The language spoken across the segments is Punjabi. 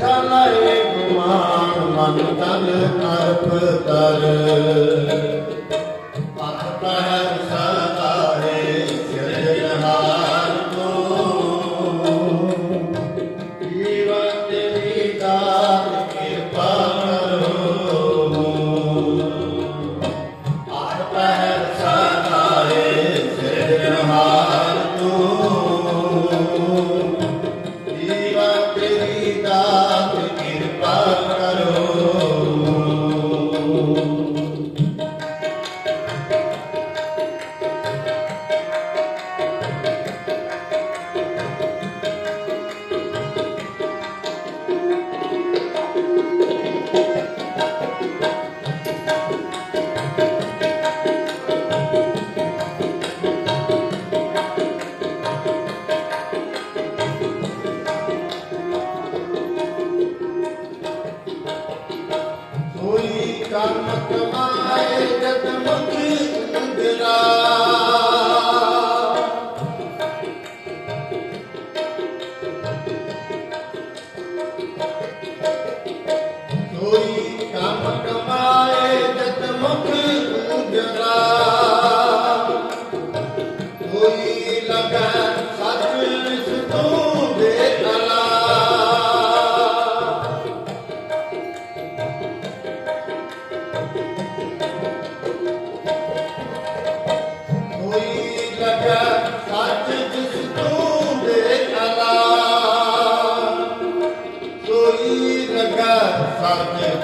ਕਲਾਏ ਗੁਮਾਨ ਮਨ ਤਨ ਅਰਪ ਕਰ Oh,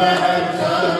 i Abraham's time.